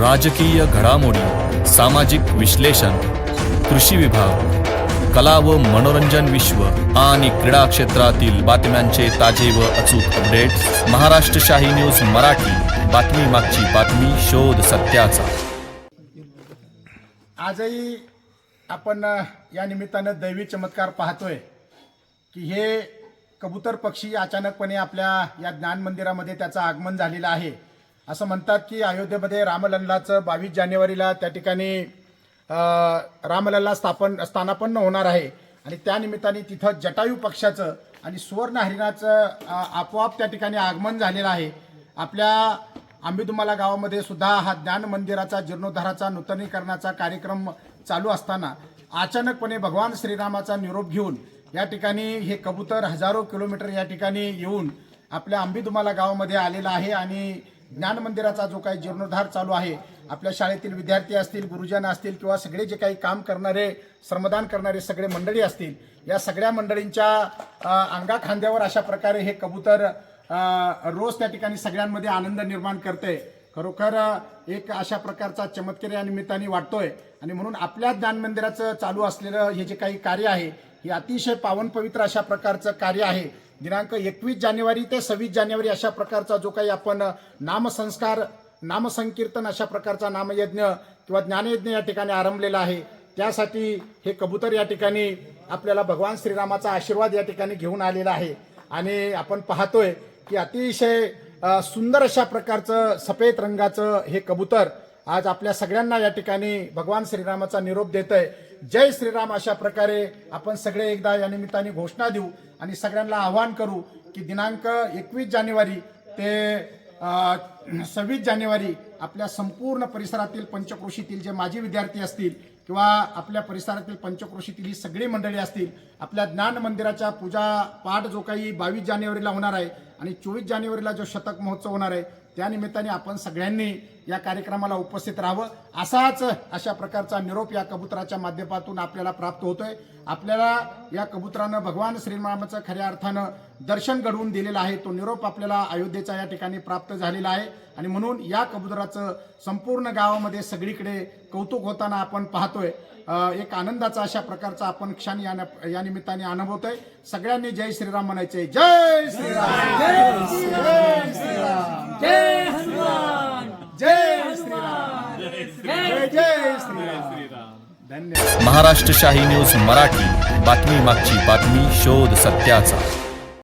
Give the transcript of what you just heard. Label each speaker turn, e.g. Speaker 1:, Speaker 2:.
Speaker 1: राजकीय घडामोडी सामाजिक विश्लेषण कृषी विभाग कला व मनोरंजन विश्व आणि क्रीडा क्षेत्रातील बातम्यांचे ताजे व अचूक अपडेट महाराष्ट्र शाही न्यूज मराठी बातमी मागची बातमी शोध सत्याचा.
Speaker 2: आजही आपण या निमित्तानं दैवी चमत्कार पाहतोय की हे कबूतर पक्षी अचानकपणे आपल्या या ज्ञान मंदिरामध्ये त्याचं आगमन झालेलं आहे. असं म्हणतात की अयोध्येमध्ये रामलल्लाचं बावीस जानेवारीला त्या ठिकाणी रामलल्ला स्थापन स्थानापन्न होणार आहे. आणि त्यानिमित्ताने तिथं जटायू पक्षाचं आणि सुवर्ण हरिणाचं आपोआप त्या ठिकाणी आगमन झालेलं आहे. आपल्या आंबेदुमाला गावामध्ये सुद्धा हा ज्ञान मंदिराचा जीर्णोद्धाराचा नूतनीकरणाचा कार्यक्रम चालू असताना अचानकपणे भगवान श्रीरामाचा निरोप घेऊन या ठिकाणी हे कबूतर हजारो किलोमीटर या ठिकाणी येऊन आपल्या आंबेदुमाला गावामध्ये आलेलं आहे. आणि ज्ञान मंदिराचा जो काही जीर्णोद्धार चालू आहे आपल्या शाळेतील विद्यार्थी असतील गुरुजन असतील किंवा सगळे जे काही काम करणारे श्रमदान करणारे सगळे मंडळी असतील या सगळ्या मंडळींच्या अंगा खांद्यावर अशा प्रकारे हे कबूतर रोज त्या ठिकाणी सगळ्यांमध्ये आनंद निर्माण करते. खरोखर एक अशा प्रकारचा चमत्कार या निमित्ताने वाटतोय. आणि म्हणून आपल्या ज्ञान मंदिराचं चालू असलेलं हे जे काही कार्य आहे हे अतिशय पावन पवित्र अशा प्रकारचं कार्य आहे. दिनांक एकवीस जानेवारी ते सव्वीस जानेवारी अशा प्रकारचा जो काही आपण नामसंस्कार नामसंकीर्तन अशा प्रकारचा नामयज्ञ किंवा ज्ञानयज्ञ या ठिकाणी आरंभलेला आहे. त्यासाठी हे कबूतर या ठिकाणी आपल्याला भगवान श्रीरामाचा आशीर्वाद या ठिकाणी घेऊन आलेला आहे. आणि आपण पाहतोय की अतिशय सुंदर अशा प्रकारचं सफेद रंगाचं हे कबूतर आज आपल्या सगळ्यांना या ठिकाणी भगवान श्रीरामाचा निरोप देत आहे जय श्रीराम अशा प्रकारे आपण सगळे एकदा या निमित्ताने घोषणा देऊ आणि सगळ्यांना आवाहन करू की दिनांक एकवीस जानेवारी ते सव्वीस जानेवारी आपल्या संपूर्ण परिसरातील पंचक्रोशीतील जे माजी विद्यार्थी असतील किंवा आपल्या परिसरातील पंचक्रोशीतील ही सगळी मंडळी असतील आपल्या ज्ञान मंदिराच्या पूजा पाठ जो काही बावीस जानेवारीला होणार आहे आणि चोवीस जानेवारीला जो शतक महोत्सव होणार आहे त्यानिमित्ताने आपण सगळ्यांनी या कार्यक्रमाला उपस्थित राहावं. असाच अशा प्रकारचा निरोप या कबुतराच्या माध्यमातून आपल्याला प्राप्त होतोय. आपल्याला या कबुतरानं भगवान श्रीरामाचं खऱ्या अर्थानं दर्शन घडवून दिलेलं आहे. तो निरोप आपल्याला अयोध्येचा या ठिकाणी प्राप्त झालेला आहे. आणि म्हणून या कबुतराचं संपूर्ण गावामध्ये सगळीकडे कौतुक होताना आपण पाहतोय. एक आनंदाचा अशा प्रकारचा आपण क्षण या या निमित्ताने अनुभवतोय. सगळ्यांनी जय श्रीराम म्हणायचे. जय श्रीराम! जय श्रीराम!
Speaker 3: जय हनुमान!
Speaker 2: जय श्रीराम जय जय श्रीराम! धन्यवाद
Speaker 1: महाराष्ट्र शाही न्यूज मराठी. बातमी मागची बातमी शोध सत्याचा.